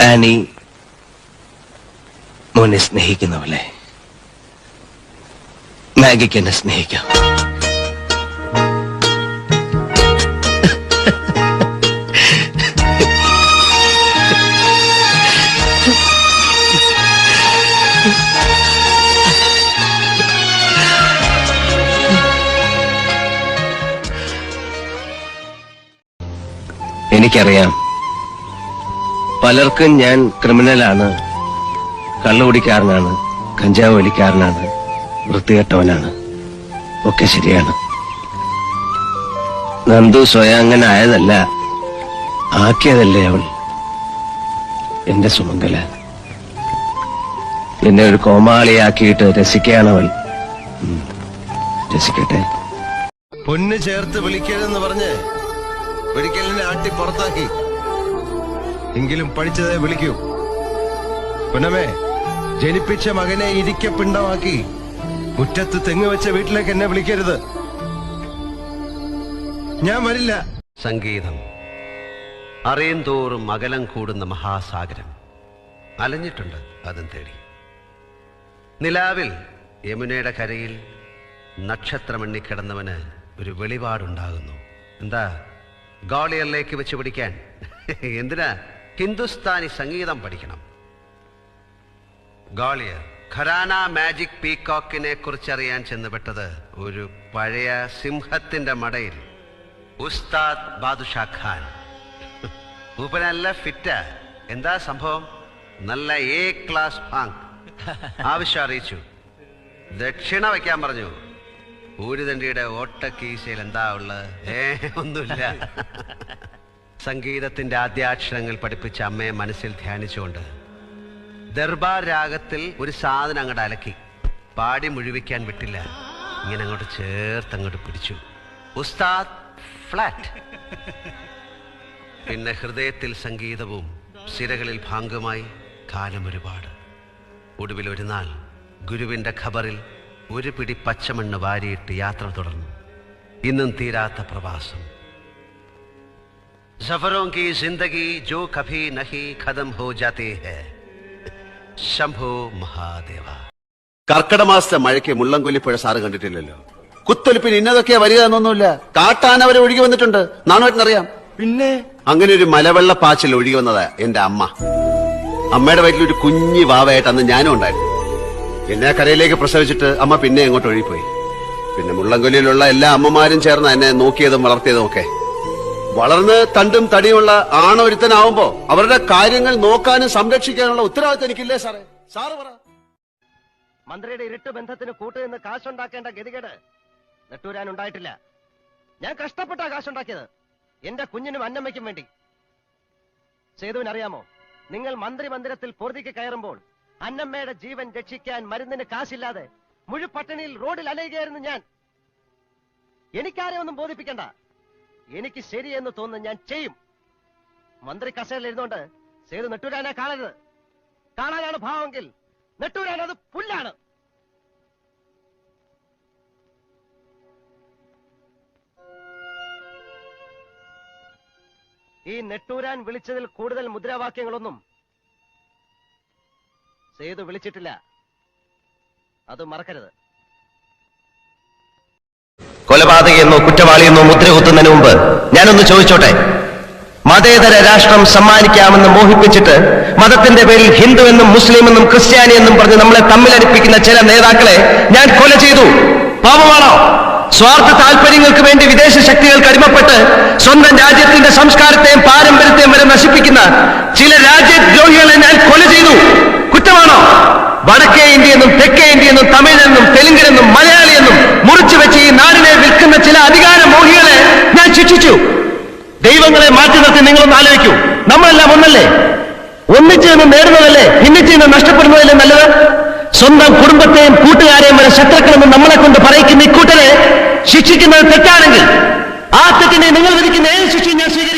Annie മോനെ സ്നേഹിക്കുന്നവളെ. മാഗിക്ക് എന്നെ സ്നേഹിക്കാം. എനിക്കറിയാം പലർക്കും ഞാൻ ക്രിമിനലാണ്. കള്ളുകുടിക്കാരനാണ് കഞ്ചാവ് വലിക്കാരനാണ് വൃത്തികെട്ടവനാണ്. ഒക്കെ ശരിയാണ്. നന്ദു സ്വയം അങ്ങനെ ആയതല്ല ആക്കിയതല്ലേ അവൾ. എന്റെ സുമംഗല. എന്നെ ഒരു കോമാളിയാക്കിയിട്ട് രസിക്കുകയാണവൾ രസിക്കട്ടെ. പൊന്ന് ചേർത്ത് വിളിക്കരുതെന്ന് പറഞ്ഞ് ഒരിക്കലിനെ ആട്ടി പുറത്താക്കി. എങ്കിലും പഠിച്ചതേ വിളിക്കൂ. പൊന്നമേ ജനിപ്പിച്ച മകനെ ഇരിക്കപ്പിണ്ടമാക്കി മുറ്റത്ത് തെങ്ങ് വെച്ച വീട്ടിലേക്ക് എന്നെ വിളിക്കരുത്. ഞാൻ വരില്ല. സംഗീതം. അറിയും തോറും അകലം കൂടുന്ന മഹാസാഗരം. അലഞ്ഞിട്ടുണ്ട് അതും തേടി. നിലാവിൽ യമുനയുടെ കരയിൽ നക്ഷത്രമെണ്ണിക്കിടന്നവന് ഒരു വെളിപാടുണ്ടാകുന്നു. എന്താ ഗോളിയറിലേക്ക് വെച്ച് പിടിക്കാൻ? എന്തിനാ? ഹിന്ദുസ്ഥാനി സംഗീതം പഠിക്കണം. ഗോളിയർ ഖരാന മാജിക് പീകോക്കിനെ കുറിച്ചറിയാൻ ചെന്നുപെട്ടത് ഒരു പഴയ സിംഹത്തിന്റെ മടയിൽ. ഉസ്താദ് ബാദുഷാ ഖാൻ. ഉപനല്ല ഫിറ്റ. എന്താ സംഭവം? നല്ല എ ക്ലാസ് ഭാങ് ആവശ്യം അറിയിച്ചു. ദക്ഷിണ വയ്ക്കാൻ പറഞ്ഞു. ഊരുതണ്ടിയുടെ ഓട്ടക്കീശയിൽ എന്താ ഉള്ളത്? ഏ ഒന്നുമില്ല. സംഗീതത്തിന്റെ ആദ്യാക്ഷരങ്ങൾ പഠിപ്പിച്ച അമ്മയെ മനസ്സിൽ ധ്യാനിച്ചുകൊണ്ട് ദർബാർ രാഗത്തിൽ ഒരു സാധനം അങ്ങോട്ട് അലക്കി. പാടി മുഴുവിക്കാൻ വിട്ടില്ല. ഇങ്ങനെ അങ്ങോട്ട് ചേർത്ത് അങ്ങോട്ട് പിടിച്ചു. ഉസ്താദ് ഫ്ലാറ്റ്. പിന്നെ ഹൃദയത്തിൽ സംഗീതവും സിരകളിൽ ഭാഗമായി കാലം ഒരുപാട്. ഒടുവിൽ ഒരു നാൾ ഗുരുവിന്റെ ഖബറിൽ ഒരു പിടി പച്ചമണ്ണ് വാരിയിട്ട് യാത്ര തുടർന്നു. ഇന്നും തീരാത്ത പ്രവാസം. സഫറോं की जिंदगी जो कभी नहीं खत्म हो जाती है ശംഭോ മഹാദേവ കർക്കിട മാസത്തെ മഴയ്ക്ക് മുള്ളംകൊല്ലിപ്പുഴ സാറ് കണ്ടിട്ടില്ലല്ലോ കുത്തൊലിപ്പിന് ഇന്നതൊക്കെയാ വരിക എന്നൊന്നുമില്ല കാട്ടാന വരെ ഒഴുകി വന്നിട്ടുണ്ട് നാണുവേട്ടനറിയാം പിന്നെ അങ്ങനെ ഒരു മലവെള്ള പാച്ചിൽ ഒഴുകി വന്നതാ എന്റെ അമ്മ അമ്മയുടെ വയറ്റിൽ ഒരു കുഞ്ഞി വാവയായിട്ട് അന്ന് ഞാനും ഉണ്ടായിരുന്നു എന്നെ ആ കരയിലേക്ക് പ്രസവിച്ചിട്ട് അമ്മ പിന്നെ അങ്ങോട്ട് ഒഴുകിപ്പോയി പിന്നെ മുള്ളംകൊല്ലിയിലുള്ള എല്ലാ അമ്മമാരും ചേർന്ന് എന്നെ നോക്കിയതും വളർത്തിയതും ഒക്കെ വളർന്ന് തണ്ടും തടിയുമുള്ള ആണൊരുത്തനാവുമ്പോ അവരുടെ കാര്യങ്ങൾ നോക്കാനും സംരക്ഷിക്കാനുള്ള ഉത്തരവാദിത്തം എനിക്കില്ലേ സാറേ? സാറ് പറ. മന്ത്രിയുടെ ഇരുട്ട് ബന്ധത്തിന് കൂട്ടുനിന്ന് കാശുണ്ടാക്കേണ്ട ഗതികേട് നെട്ടൂരാൻ ഉണ്ടായിട്ടില്ല ഞാൻ കഷ്ടപ്പെട്ടാ കാശുണ്ടാക്കിയത്. എന്റെ കുഞ്ഞിനും അന്നമ്മയ്ക്കും വേണ്ടി. സേതുവിന് അറിയാമോ നിങ്ങൾ മന്ത്രി മന്ദിരത്തിൽ പൊറുതിക്ക് കയറുമ്പോൾ അന്നമ്മയുടെ ജീവൻ രക്ഷിക്കാൻ മരുന്നിന് കാശില്ലാതെ മുഴുപട്ടിണിയിൽ റോഡിൽ അലയുകയായിരുന്നു ഞാൻ. എനിക്കാരെ ഒന്നും ബോധിപ്പിക്കണ്ട. എനിക്ക് ശരിയെന്ന് തോന്നുന്ന ഞാൻ ചെയ്യും. മന്ത്രി കസേരയിൽ ഇരുന്നോണ്ട് സേതു നെട്ടൂരാനെ കാണരുത്. കാണാനാണ് ഭാവമെങ്കിൽ നെട്ടൂരാൻ അത് പുല്ലാണ്. ഈ നെട്ടൂരാൻ വിളിച്ചതിൽ കൂടുതൽ മുദ്രാവാക്യങ്ങളൊന്നും സേതു വിളിച്ചിട്ടില്ല. അത് മറക്കരുത്. കൊലപാതകയെന്നോ കുറ്റവാളിയെന്നോ മുദ്ര കുത്തുന്നതിന് മുമ്പ് ഞാനൊന്ന് ചോദിച്ചോട്ടെ? മതേതര രാഷ്ട്രം സമ്മാനിക്കാമെന്ന് മോഹിപ്പിച്ചിട്ട് മതത്തിന്റെ പേരിൽ ഹിന്ദു എന്നും മുസ്ലിം എന്നും ക്രിസ്ത്യാനി എന്നും പറഞ്ഞ് നമ്മളെ തമ്മിലടിപ്പിക്കുന്ന ചില നേതാക്കളെ ഞാൻ കൊല ചെയ്തു. പാപമാണോ സ്വാർത്ഥ താല്പര്യങ്ങൾക്ക് വേണ്ടി വിദേശ ശക്തികൾക്ക് അടിമപ്പെട്ട് സ്വന്തം രാജ്യത്തിന്റെ സംസ്കാരത്തെയും പാരമ്പര്യത്തെയും വരെ നശിപ്പിക്കുന്ന ചില രാജ്യദ്രോഹികളെ ഞാൻ കൊല ചെയ്തു. ഞാൻ ശിക്ഷിച്ചു ദൈവങ്ങളെ മാറ്റി നിർത്തി നിങ്ങളൊന്ന് ആലോചിക്കൂ. നമ്മളെല്ലാം ഒന്നല്ലേ? ഒന്നിച്ചു നിന്ന് നേടുന്നതല്ലേ? ഭിന്നിച്ചു നിന്ന് നഷ്ടപ്പെടുന്നതല്ലേ നല്ലത്? സ്വന്തം കുടുംബത്തെയും കൂട്ടുകാരെയും വരെ ശത്രുക്കളെന്ന് നമ്മളെ കൊണ്ട് പറയിക്കുന്ന ഇക്കൂട്ടരെ ശിക്ഷിക്കുന്നത് തെറ്റാണെങ്കിൽ ആ തെറ്റിനെ നിങ്ങൾ വിധിക്കുന്ന ഏത് ശിക്ഷയും ഞാൻ സ്വീകരിക്കും?